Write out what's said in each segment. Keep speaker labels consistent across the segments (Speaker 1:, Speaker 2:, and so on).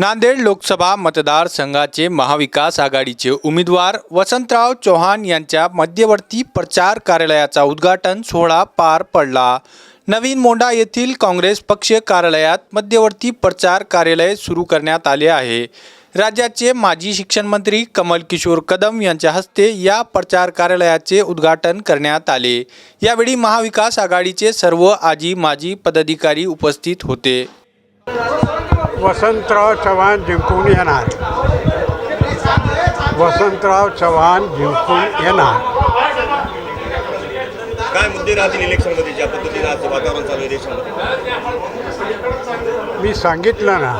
Speaker 1: नांदेड लोकसभा मतदारसंघाचे महाविकास आघाडीचे उमेदवार वसंतराव चव्हाण यांच्या मध्यवर्ती प्रचार कार्यालयाचा उद्घाटन सोहळा पार पडला. नवीन मोंडा येथील काँग्रेस पक्ष कार्यालयात मध्यवर्ती प्रचार कार्यालय सुरू करण्यात आले आहे. राज्याचे माजी शिक्षण मंत्री कमल किशोर कदम यांच्या हस्ते या प्रचार कार्यालयाचे उद्घाटन करण्यात आले. यावेळी महाविकास आघाडीचे सर्व आजी माजी पदाधिकारी उपस्थित होते.
Speaker 2: वसंतराव चव्हाण जिंकून येणार. वसंतराव चव्हाण जिंकून येणार.
Speaker 3: काय मुद्दे राहतील इलेक्शनमध्ये ज्या पद्धतीने आज वातावरण चालू आहे देशामध्ये?
Speaker 2: मी सांगितलं ना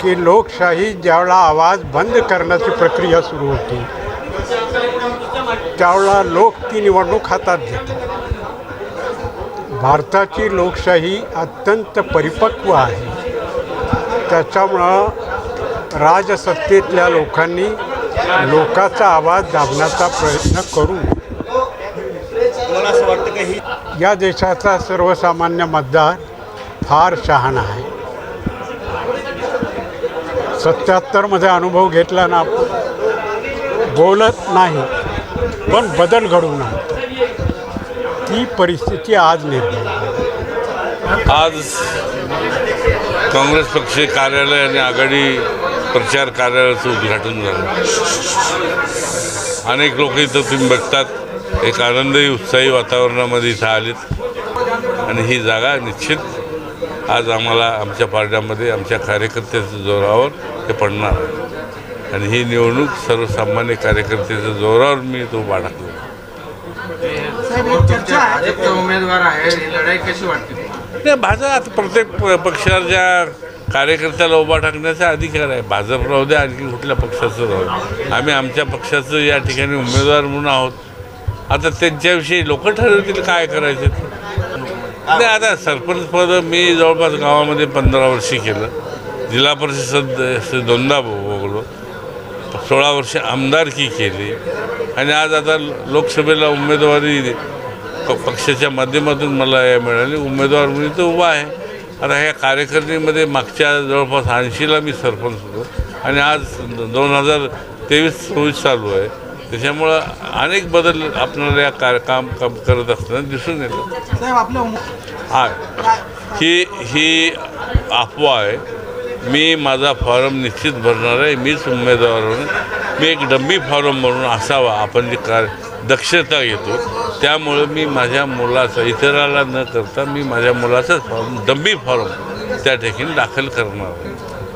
Speaker 2: की लोकशाही ज्यावेळेला आवाज बंद करण्याची प्रक्रिया सुरू होती त्यावेळेला लोक ती निवडणूक हातात घेतात भारताची लोकशाही अत्यंत परिपक्व आहे. त्याच्यामुळं राजसत्तेतल्या लोकांनी लोकांचा आवाज दाबण्याचा प्रयत्न करू या देशाचा सर्वसामान्य मतदार फार शहाणा आहे सत्याहत्तरमध्ये अनुभव घेतला ना आपण. बोलत नाही पण बदल घडवून ती परिस्थिती आज निर्माण.
Speaker 4: आज काँग्रेस पक्ष कार्यालय आणि आघाडी प्रचार कार्यालयाचं उद्घाटन झालं. अनेक लोक इथं तुम्ही बघतात एक आनंदी उत्साही वातावरणामध्ये इथं आलेत. आणि ही जागा निश्चित आज आम्हाला आमच्या पार्ट्यामध्ये आमच्या कार्यकर्त्याच्या जोरावर हे पडणार आहे. आणि ही निवडणूक सर्वसामान्य कार्यकर्त्याच्या जोरावर मी तो बाळगलो
Speaker 5: उमेदवार आहे ही लढाई कशी वाटते?
Speaker 4: नाही भाजप आता प्रत्येक प- पक्षाच्या कार्यकर्त्याला उभा टाकण्याचा अधिकार आहे. भाजप राहू द्या आणखी कुठल्या पक्षाचं राहू आम्ही आमच्या पक्षाचं या ठिकाणी उमेदवार म्हणून आहोत. आता त्यांच्याविषयी लोक ठरवतील काय करायचं नाही आता सरपंच पद मी जवळपास गावामध्ये पंधरा वर्षी केलं. जिल्हा परिषद दोनदा भोगलो. सोळा वर्ष आमदारकी केली. आणि आज आता लोकसभेला उमेदवारी प- पक्षाच्या माध्यमातून मला या मिळाली. उमेदवार म्हणून तो उभा आहे. आता ह्या कार्यकारिणीमध्ये मागच्या जवळपास ऐंशीला मी सरपंच होतो. आणि आज दोन हजार तेवीस चोवीस चालू आहे. त्याच्यामुळं अनेक बदल आपल्याला या कार काम काम करत असताना दिसून येतं हा. ही ही अफवा आहे. मी माझा फॉर्म निश्चित भरणार आहे. मीच उमेदवार म्हणून. मी एक डम्मी फॉर्म म्हणून असावा. आपण जी कार दक्षता घेतो. त्यामुळं मी माझ्या मुलाचा इतराला न करता मी माझ्या मुलाचाच फॉर्म दंबी फॉर्म त्या ठिकाणी दाखल करणार आहे.